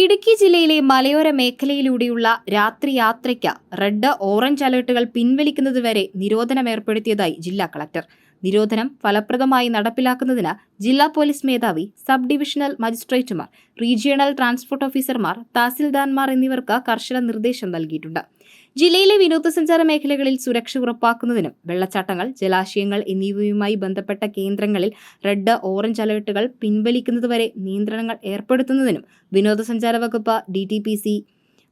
ഇടുക്കി ജില്ലയിലെ മലയോര മേഖലയിലൂടെയുള്ള രാത്രി യാത്രയ്ക്ക് റെഡ് ഓറഞ്ച് അലർട്ടുകൾ പിൻവലിക്കുന്നതുവരെ നിരോധനം ഏർപ്പെടുത്തിയതായി ജില്ലാ കളക്ടർ. നിരോധനം ഫലപ്രദമായി നടപ്പിലാക്കുന്നതിന് ജില്ലാ പോലീസ് മേധാവി സബ് ഡിവിഷണൽ മജിസ്ട്രേറ്റുമാർ റീജിയണൽ ട്രാൻസ്പോർട്ട് ഓഫീസർമാർ തഹസിൽദാർമാർ എന്നിവർക്ക് കർശന നിർദ്ദേശം നൽകിയിട്ടുണ്ട്. ജില്ലയിലെ വിനോദസഞ്ചാര മേഖലകളിൽ സുരക്ഷ ഉറപ്പാക്കുന്നതിനും വെള്ളച്ചാട്ടങ്ങൾ ജലാശയങ്ങൾ എന്നിവയുമായി ബന്ധപ്പെട്ട കേന്ദ്രങ്ങളിൽ റെഡ് ഓറഞ്ച് അലർട്ടുകൾ പിൻവലിക്കുന്നതുവരെ നിയന്ത്രണങ്ങൾ ഏർപ്പെടുത്തുന്നതിനും വിനോദസഞ്ചാര വകുപ്പ് ഡി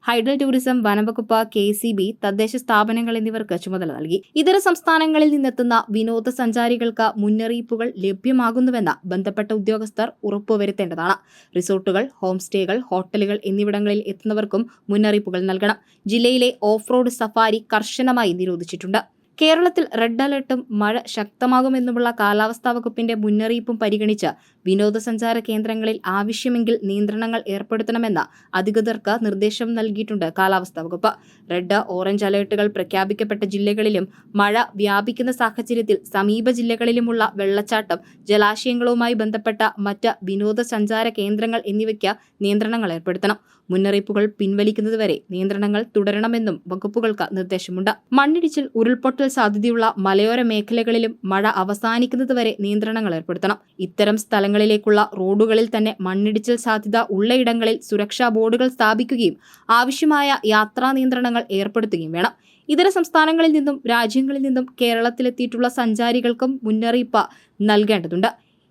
ഹൈഡൽ ടൂറിസം വനംവകുപ്പ് കെ സി ബി തദ്ദേശ സ്ഥാപനങ്ങൾ എന്നിവർക്ക് ചുമതല നൽകി. ഇതര സംസ്ഥാനങ്ങളിൽ നിന്നെത്തുന്ന വിനോദസഞ്ചാരികൾക്ക് മുന്നറിയിപ്പുകൾ ലഭ്യമാകുന്നുവെന്ന് ബന്ധപ്പെട്ട ഉദ്യോഗസ്ഥർ ഉറപ്പുവരുത്തേണ്ടതാണ്. റിസോർട്ടുകൾ ഹോം സ്റ്റേകൾ ഹോട്ടലുകൾ എന്നിവിടങ്ങളിൽ എത്തുന്നവർക്കും മുന്നറിയിപ്പുകൾ നൽകണം. ജില്ലയിലെ ഓഫ് റോഡ് സഫാരി കർശനമായി നിരോധിച്ചിട്ടുണ്ട്. കേരളത്തിൽ റെഡ് അലർട്ടും മഴ ശക്തമാകുമെന്നുമുള്ള കാലാവസ്ഥാ വകുപ്പിന്റെ മുന്നറിയിപ്പും പരിഗണിച്ച് വിനോദസഞ്ചാര കേന്ദ്രങ്ങളിൽ ആവശ്യമെങ്കിൽ നിയന്ത്രണങ്ങൾ ഏർപ്പെടുത്തണമെന്ന അധികൃതർക്ക് നിർദ്ദേശം നൽകിയിട്ടുണ്ട് കാലാവസ്ഥാ വകുപ്പ്. റെഡ് ഓറഞ്ച് അലർട്ടുകൾ പ്രഖ്യാപിക്കപ്പെട്ട ജില്ലകളിലും മഴ വ്യാപിക്കുന്ന സാഹചര്യത്തിൽ സമീപ ജില്ലകളിലുമുള്ള വെള്ളച്ചാട്ടം ജലാശയങ്ങളുമായി ബന്ധപ്പെട്ട മറ്റ് വിനോദസഞ്ചാര കേന്ദ്രങ്ങൾ എന്നിവയ്ക്ക് നിയന്ത്രണങ്ങൾ ഏർപ്പെടുത്തണം. മുന്നറിയിപ്പുകൾ പിൻവലിക്കുന്നതുവരെ നിയന്ത്രണങ്ങൾ തുടരണമെന്നും വകുപ്പുകൾക്ക് നിർദ്ദേശമുണ്ട്. മണ്ണിടിച്ചിൽ സാധ്യതയുള്ള മലയോര മേഖലകളിലും മഴ അവസാനിക്കുന്നതുവരെ നിയന്ത്രണങ്ങൾ ഏർപ്പെടുത്തണം. ഇത്തരം സ്ഥലങ്ങളിലേക്കുള്ള റോഡുകളിൽ തന്നെ മണ്ണിടിച്ചിൽ സാധ്യത ഉള്ളയിടങ്ങളിൽ സുരക്ഷാ ബോർഡുകൾ സ്ഥാപിക്കുകയും ആവശ്യമായ യാത്രാ നിയന്ത്രണങ്ങൾ ഏർപ്പെടുത്തുകയും വേണം. ഇതര സംസ്ഥാനങ്ങളിൽ നിന്നും രാജ്യങ്ങളിൽ നിന്നും കേരളത്തിലെത്തിയിട്ടുള്ള സഞ്ചാരികൾക്കും മുന്നറിയിപ്പ് നൽകേണ്ടതുണ്ട്.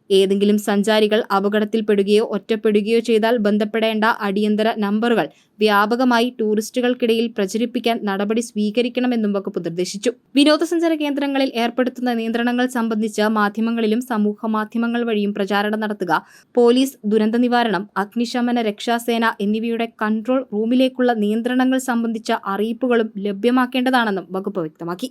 ഏതെങ്കിലും സഞ്ചാരികൾ അപകടത്തിൽപ്പെടുകയോ ഒറ്റപ്പെടുകയോ ചെയ്താൽ ബന്ധപ്പെടേണ്ട അടിയന്തര നമ്പറുകൾ വ്യാപകമായി ടൂറിസ്റ്റുകൾക്കിടയിൽ പ്രചരിപ്പിക്കാൻ നടപടി സ്വീകരിക്കണമെന്നും വകുപ്പ് നിർദ്ദേശിച്ചു. വിനോദസഞ്ചാര കേന്ദ്രങ്ങളിൽ ഏർപ്പെടുത്തുന്ന നിയന്ത്രണങ്ങൾ സംബന്ധിച്ച് മാധ്യമങ്ങളിലും സമൂഹ മാധ്യമങ്ങൾ വഴിയും പ്രചാരണം നടത്തുക പോലീസ് ദുരന്ത നിവാരണം അഗ്നിശമന രക്ഷാസേന എന്നിവയുടെ കൺട്രോൾ റൂമിലേക്കുള്ള നിയന്ത്രണങ്ങൾ സംബന്ധിച്ച അറിയിപ്പുകളും ലഭ്യമാക്കേണ്ടതാണെന്നും വകുപ്പ് വ്യക്തമാക്കി.